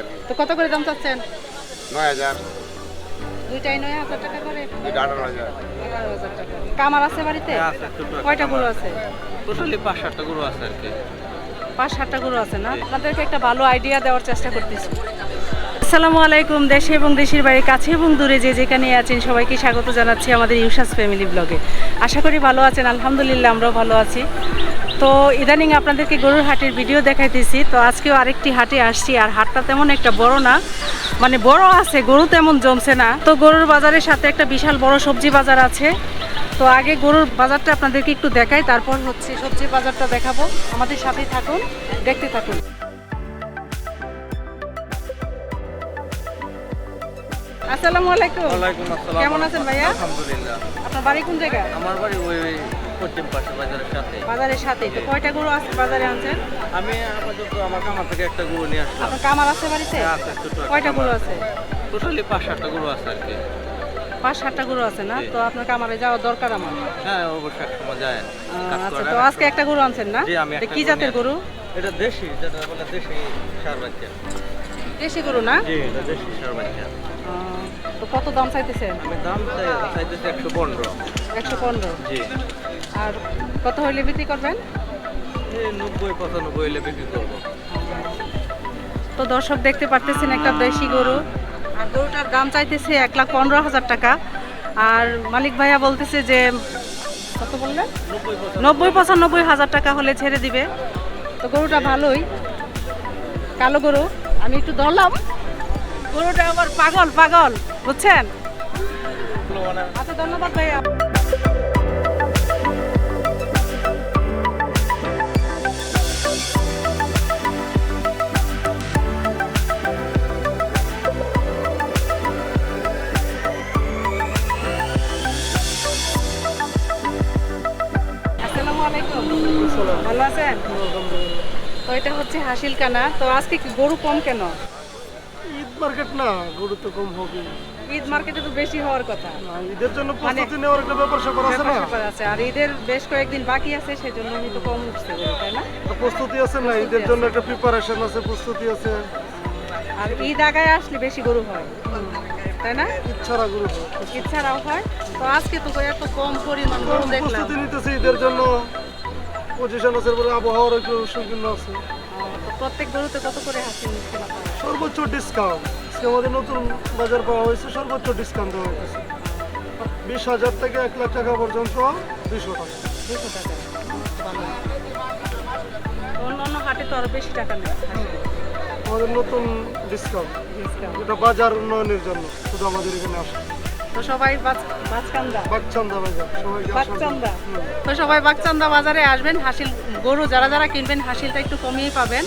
আর কি তো কত করে দাম চাচ্ছেন? নয় হাজার। দুইটাই নয় হাজার টাকা করে? দুইটা আঠারো হাজার। এগারো হাজার টাকা। কামার আছে বাড়িতে? আছে, একটা কয়টা গরু আছে। টোটালি পাঁচ সাতটা গরু আছে আর কি। পাঁচ সাতটা গরু আছে না? আপনাদেরকে একটা ভালো আইডিয়া দেওয়ার চেষ্টা করতেছি। আসসালামু আলাইকুম দেশে এবং দেশের বাইরে কাছে এবং দূরে যে যেখানে আছেন সবাইকে স্বাগত জানাচ্ছি আমাদের ইউসাস ফ্যামিলি ব্লগে আশা করি ভালো আছেন আলহামদুলিল্লাহ আমরাও ভালো আছি। তো ইদানিং আপনাদেরকে গরুর হাটের ভিডিও দেখাইতেছি। তো আজকেও আরেকটি হাটে আসছি আর হাটটা তেমন একটা বড় না। মানে বড় আছে গরু তেমন জমছে না। তো গরুর বাজারের সাথে একটা বিশাল বড় সবজি বাজার আছে। তো আগে গরুর বাজারটা আপনাদেরকে একটু দেখাই তারপর হচ্ছে সবজি বাজারটা দেখাবো। আমাদের সাথেই থাকুন দেখতে থাকুন। আসসালামু আলাইকুম। ওয়ালাইকুম আসসালাম। কেমন আছেন ভাইয়া? আলহামদুলিল্লাহ। আপনার বাড়ি কোন জায়গায়? আমার বাড়ি ওই ওই পশ্চিম পাশে বাজারের সাথে। বাজারের সাথে। তো কয়টা গরু আছে বাজারে আনছেন? আমি আপাতত আমার কামার থেকে একটা গরু নিয়ে আসলাম। আপনার কামার আছে বাড়িতে? আছে ছোট কয়টা গরু আছে? টোটালি পাঁচ সাতটা গরু আছে আর কি। পাঁচ সাতটা গরু আছে না? তো আপনার কামারে যাওয়া দরকার আমার। হ্যাঁ অবশ্যই এক সময় যায়। আচ্ছা তো আজকে একটা গরু আনছেন না? এটা কি জাতের গরু? এটা দেশি যেটা বলে দেশি সার বাচ্চা। দেশি গরু না? জি এটা দেশি সার বাচ্চা। তো কত দাম চাইতেছেন? আমি দাম চাই- চাইতেছি একশো পনেরো। একশো পনেরো। জি। আর কত হইলে বিক্রি করবেন? নব্বই পঁচানব্বই হলে বিক্রি করব। তো দর্শক দেখতে পারতেছেন একটা দেশি গরু। আর গরুটার দাম চাইতেছে এক লাখ পনেরো হাজার টাকা। আর মালিক ভাইয়া বলতেছে যে কত বললেন? নব্বই নব্বই পঁচানব্বই হাজার টাকা হলে ছেড়ে দিবে। তো গরুটা ভালোই। কালো গরু। আমি একটু ধরলাম। গরুটা আবার পাগল পাগল। বুঝছেন? আচ্ছা ধন্যবাদ ভাইয়া। তো এটা হচ্ছে হাসিল কানা। তো আজকে কি গরু কম কেন? ঈদ মার্কেট না গরু তো কম হবে ঈদ মার্কেটে তো বেশি হওয়ার কথা। ঈদের জন্য মানে- প্রস্তুতি নেওয়ার একটা ব্যাপার স্যাপার আছে না? ব্যাপার আছে। আর ঈদের বেশ কয়েকদিন বাকি আছে সেজন্য আমি তো কম উঠছে তাই না? প্রস্তুতি আছে না? ঈদের জন্য একটা প্রিপারেশন আছে প্রস্তুতি আছে। আর ঈদ আগায় আসলে বেশি গরু হয় তাই না? ছাড়া গরু হয়। ছাড়াও হয়। তো আজকে তো এত কম পরিমাণ গরু দেখলাম। প্রস্তুতি নিতেছে ঈদের জন্য। পজিশন আছে বলে আবহাওয়ার একটু সংকীর্ণ আছে। প্রত্যেক গরুতে কত করে হাসি সর্বোচ্চ ডিসকাউন্ট আজকে আমাদের নতুন বাজার পাওয়া হয়েছে সর্বোচ্চ ডিসকাউন্ট দেওয়া হয়েছে। বিশ হাজার থেকে এক লাখ টাকা পর্যন্ত দুইশো টাকা। দুশো টাকা। ভালো। অন্য অন্য হাটে তো আরও বেশি টাকা হাসি আমাদের নতুন ডিসকাউন্ট এটা বাজার উন্নয়নের জন্য শুধু আমাদের এখানে আসে। তো সবাই বাচকান্দা বাজার। তো সবাই বাগচান্দা বাজারে আসবেন হাসিল গরু যারা যারা কিনবেন হাসিলটা একটু কমিয়ে পাবেন।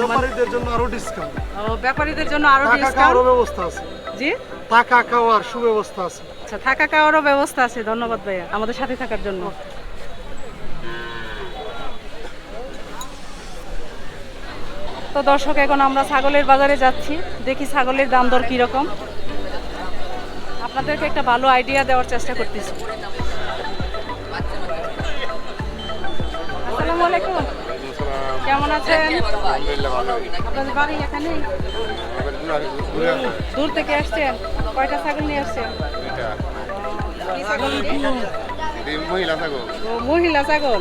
ব্যাপারীদের জন্য আরও ডিসকাউন্ট ও, ব্যাপারীদের জন্য আরও ডিসকাউন্ট ব্যবস্থা আছে। জি? টাকা খাওয়ার সুব্যবস্থা আছে। আচ্ছা থাকা খাওয়ারও ব্যবস্থা আছে ধন্যবাদ ভাইয়া আমাদের সাথে থাকার জন্য। তো দর্শক এখন আমরা ছাগলের বাজারে যাচ্ছি দেখি ছাগলের দাম দর কীরকম। আপনাদেরকে একটা ভালো আইডিয়া দেওয়ার চেষ্টা করতেছি। আসসালামু আলাইকুম। কেমন আছেন? আপনাদের বাড়ি এবার দূরে- থেকে আসছেন? কয়টা ছাগল নিয়ে আসছেন? কি? ছাগল মহিলা মহিলা ছাগল।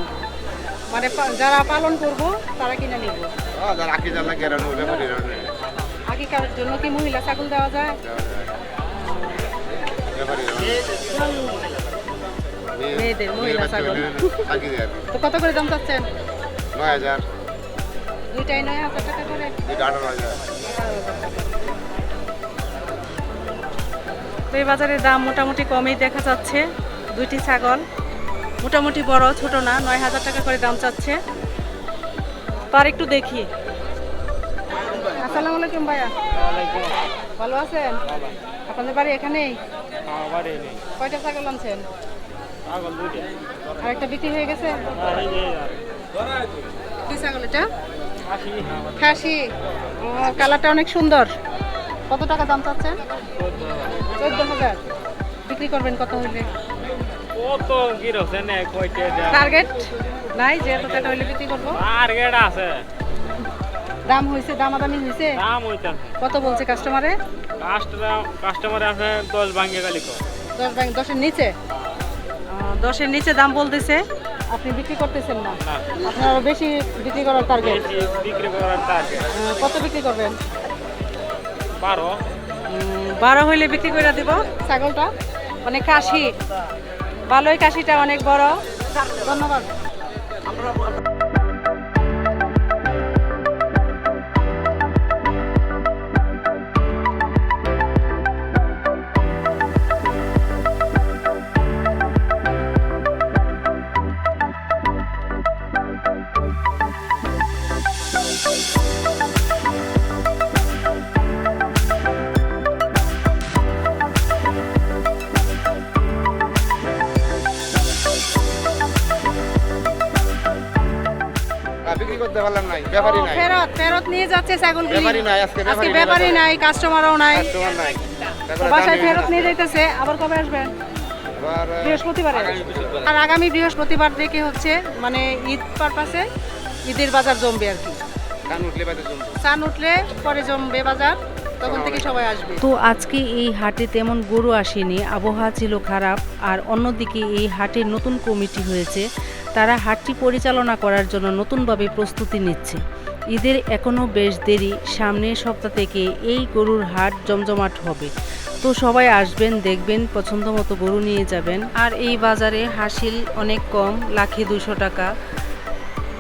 মানে যারা পালন করব তারা কিনে নিব। যারা আঁকি জানলা গেরানো ব্যাপারীরা আগেকার জন্য কি মহিলা ছাগল দেওয়া যায়? মেয়েদের, মহিলা ছাগল। তো কত করে দাম চাচ্ছেন? নয় হাজার। দুইটাই নয় হাজার টাকা করে। আঠারো হাজার। তো এই বাজারের দাম মোটামুটি কমই দেখা যাচ্ছে দুইটি ছাগল। মোটামুটি বড় ছোট না নয় হাজার টাকা করে দাম চাচ্ছে। তো আর একটু দেখি। আসসালামু আলাইকুম ভাইয়া। ভালো আছেন? আপনাদের বাড়ি এখানেই? কয়টা ছাগল আনছেন? আর একটা বিক্রি হয়ে গেছে? কি ছাগল এটা? খাসি। কালারটা অনেক সুন্দর। কত টাকা দাম চাচ্ছেন? চোদ্দ হাজার। বিক্রি করবেন কত হইলে? টার্গেট নাই যে এত টাকা হইলে বিক্রি করব। টার্গেট আছে। দাম হয়েছে দামাদামি হয়েছে? দাম ওইটা কত বলছে কাস্টমারে কাস্টমার কাস্টমার আছে দশ ভাঙ্গে গালি কর। দশ ব্যাংক দশের নিচে? আহ, দশের নিচে দাম বলতেছে। আপনি বিক্রি করতেছেন না? আপনার আরও বেশি বিক্রি করার টার্গেট বেশি বিক্রি করার টার্গেট কত বিক্রি করবেন? বারো। বারো হইলে বিক্রি করে দিব। ছাগলটা? অনেক কাশি ভালোই কাশিটা অনেক বড়। ধন্যবাদ। বিক্রি করতে পারলাম নাই ব্যাপারই নাই। ফেরত ফেরত নিয়ে যাচ্ছে ছাগলগুলি। ব্যাপারই নাই, আজকে আজকে ব্যাপারই নাই ব্যাপারই বাজারে। নাই কাস্টমারও নাই। কাস্টমার নাই। বাসায় ফেরত নিয়ে যাইতেছে আবার কবে আসবেন আবার আর আগামী বৃহস্পতিবার থেকে হচ্ছে মানে ঈদ পারপাসে ঈদের বাজার জমবে আর কি। চান উঠলে পরে জমবে বাজার তখন থেকে সবাই আসবে। তো আজকে এই হাটে তেমন গরু আসেনি আবহাওয়া ছিল খারাপ আর অন্যদিকে এই হাটের নতুন কমিটি হয়েছে। তারা হাটটি পরিচালনা করার জন্য নতুনভাবে প্রস্তুতি নিচ্ছে। ঈদের এখনও বেশ দেরি সামনের সপ্তাহ থেকে এই গরুর হাট জমজমাট হবে। তো সবাই আসবেন, দেখবেন, পছন্দ মতো গরু নিয়ে যাবেন। আর এই বাজারে হাসিল অনেক কম, লাখে দুশো টাকা।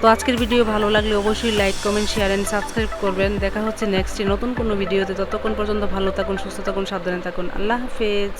তো আজকের ভিডিও ভালো লাগলে অবশ্যই like, comment share and subscribe করবেন। দেখা হচ্ছে নেক্সটে নতুন কোনো ভিডিওতে। ততক্ষণ পর্যন্ত ভালো থাকুন, সুস্থ থাকুন, সাবধানে থাকুন। আল্লাহ হাফেজ।